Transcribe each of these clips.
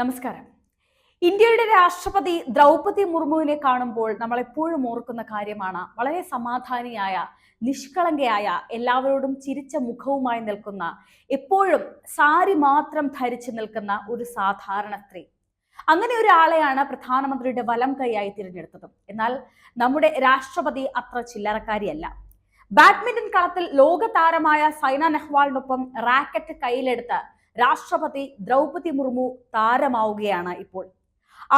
നമസ്കാരം. ഇന്ത്യയുടെ രാഷ്ട്രപതി ദ്രൗപതി മുർമുവിനെ കാണുമ്പോൾ നമ്മൾ എപ്പോഴും ഓർക്കുന്ന കാര്യമാണ് വളരെ സമാധാനിയായ നിഷ്കളങ്കയായ എല്ലാവരോടും ചിരിച്ച മുഖവുമായി നിൽക്കുന്ന എപ്പോഴും സാരി മാത്രം ധരിച്ചു നിൽക്കുന്ന ഒരു സാധാരണ സ്ത്രീ. അങ്ങനെ ഒരാളെയാണ് പ്രധാനമന്ത്രിയുടെ വലം കൈയായി തിരഞ്ഞെടുത്തത്. എന്നാൽ നമ്മുടെ രാഷ്ട്രപതി അത്ര ചില്ലറക്കാരിയല്ല. ബാഡ്മിന്റൺ കളത്തിൽ ലോക താരമായ സൈന നെഹ്വാളിനൊപ്പം റാക്കറ്റ് കയ്യിലെടുത്ത് രാഷ്ട്രപതി ദ്രൗപതി മുർമു താരമാവുകയാണ് ഇപ്പോൾ.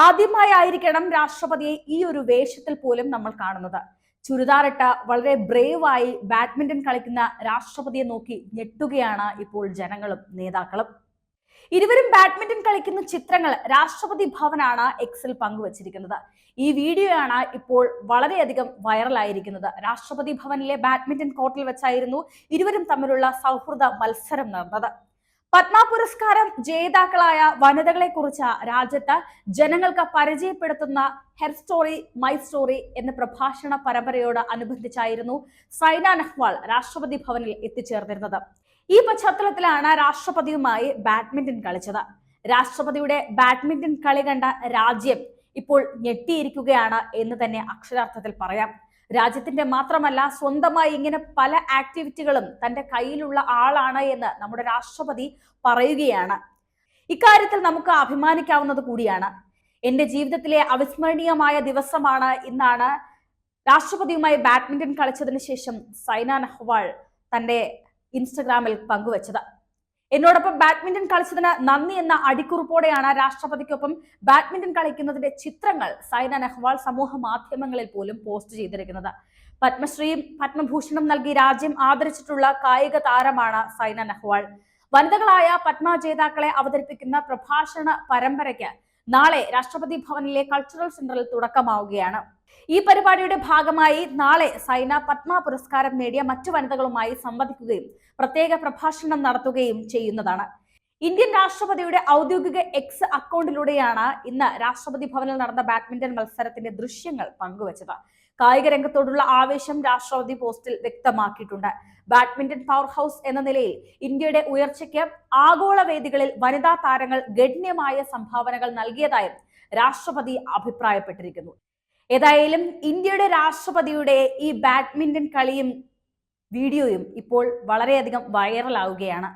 ആദ്യമായായിരിക്കണം രാഷ്ട്രപതിയെ ഈ ഒരു വേഷത്തിൽ പോലും നമ്മൾ കാണുന്നത്. ചുരിദാറിട്ട വളരെ ബ്രേവായി ബാഡ്മിന്റൺ കളിക്കുന്ന രാഷ്ട്രപതിയെ നോക്കി ഞെട്ടുകയാണ് ഇപ്പോൾ ജനങ്ങളും നേതാക്കളും. ഇരുവരും ബാഡ്മിന്റൺ കളിക്കുന്ന ചിത്രങ്ങൾ രാഷ്ട്രപതി ഭവനാണ് എക്സിൽ പങ്കുവച്ചിരിക്കുന്നത്. ഈ വീഡിയോയാണ് ഇപ്പോൾ വളരെയധികം വൈറലായിരിക്കുന്നത്. രാഷ്ട്രപതി ഭവനിലെ ബാഡ്മിന്റൺ കോർട്ടിൽ വെച്ചായിരുന്നു ഇരുവരും തമ്മിലുള്ള സൗഹൃദ മത്സരം നടന്നത്. പത്മ പുരസ്കാരം ജേതാക്കളായ വനിതകളെ കുറിച്ച് രാജ്യത്ത് ജനങ്ങൾക്ക് പരിചയപ്പെടുത്തുന്ന ഹെർ സ്റ്റോറി മൈ സ്റ്റോറി എന്ന പ്രഭാഷണ പരമ്പരയോട് അനുബന്ധിച്ചായിരുന്നു സൈന നെഹ്വാൾ രാഷ്ട്രപതി ഭവനിൽ എത്തിച്ചേർന്നിരുന്നത്. ഈ പശ്ചാത്തലത്തിലാണ് രാഷ്ട്രപതിയുമായി ബാഡ്മിന്റൺ കളിച്ചത്. രാഷ്ട്രപതിയുടെ ബാഡ്മിന്റൺ കളി കണ്ട രാജ്യം ഇപ്പോൾ ഞെട്ടിയിരിക്കുകയാണ് എന്ന് തന്നെ അക്ഷരാർത്ഥത്തിൽ പറയാം. രാജ്യത്തിന്റെ മാത്രമല്ല സ്വന്തമായി ഇങ്ങനെ പല ആക്ടിവിറ്റികളും തന്റെ കയ്യിലുള്ള ആളാണ് എന്ന് നമ്മുടെ രാഷ്ട്രപതി പറയുകയാണ്. ഇക്കാര്യത്തിൽ നമുക്ക് അഭിമാനിക്കാവുന്നത് കൂടിയാണ്. എന്റെ ജീവിതത്തിലെ അവിസ്മരണീയമായ ദിവസമാണ് ഇന്നാണ് രാഷ്ട്രപതിയുമായി ബാഡ്മിന്റൺ കളിച്ചതിന് ശേഷം സൈന നെഹ്വാൾ തന്റെ ഇൻസ്റ്റഗ്രാമിൽ പങ്കുവച്ചത്. എന്നോടൊപ്പം ബാഡ്മിന്റൺ കളിച്ചതിന് നന്ദി എന്ന അടിക്കുറിപ്പോടെയാണ് രാഷ്ട്രപതിക്കൊപ്പം ബാഡ്മിന്റൺ കളിക്കുന്നതിന്റെ ചിത്രങ്ങൾ സൈന നെഹ്വാൾ സമൂഹ മാധ്യമങ്ങളിൽ പോലും പോസ്റ്റ് ചെയ്തിരിക്കുന്നത്. പത്മശ്രീയും പത്മഭൂഷണും നൽകി രാജ്യം ആദരിച്ചിട്ടുള്ള കായിക താരമാണ് സൈന നെഹ്വാൾ. വനിതകളായ പത്മ ജേതാക്കളെ അവതരിപ്പിക്കുന്ന പ്രഭാഷണ പരമ്പരയ്ക്ക് നാളെ രാഷ്ട്രപതി ഭവനിലെ കൾച്ചറൽ സെന്ററിൽ തുടക്കമാവുകയാണ്. ഈ പരിപാടിയുടെ ഭാഗമായി നാളെ സൈന പത്മ പുരസ്കാരം നേടിയ മറ്റു വനിതകളുമായി സംവദിക്കുകയും പ്രത്യേക പ്രഭാഷണം നടത്തുകയും ചെയ്യുന്നതാണ്. ഇന്ത്യൻ രാഷ്ട്രപതിയുടെ ഔദ്യോഗിക എക്സ് അക്കൗണ്ടിലൂടെയാണ് ഇന്ന് രാഷ്ട്രപതി ഭവനിൽ നടന്ന ബാഡ്മിന്റൺ മത്സരത്തിന്റെ ദൃശ്യങ്ങൾ പങ്കുവച്ചത്. കായിക രംഗത്തോടുള്ള ആവേശം രാഷ്ട്രപതി പോസ്റ്റിൽ വ്യക്തമാക്കിയിട്ടുണ്ട്. ബാഡ്മിന്റൺ പവർ ഹൗസ് എന്ന നിലയിൽ ഇന്ത്യയുടെ ഉയർച്ചയ്ക്ക് ആഗോള വേദികളിൽ വനിതാ താരങ്ങൾ ഗണ്യമായ സംഭാവനകൾ നൽകിയതായും രാഷ്ട്രപതി അഭിപ്രായപ്പെട്ടിരിക്കുന്നു. ഏതായാലും ഇന്ത്യയുടെ രാഷ്ട്രപതിയുടെ ഈ ബാഡ്മിന്റൺ കളിയും വീഡിയോയും ഇപ്പോൾ വളരെയധികം വൈറലാവുകയാണ്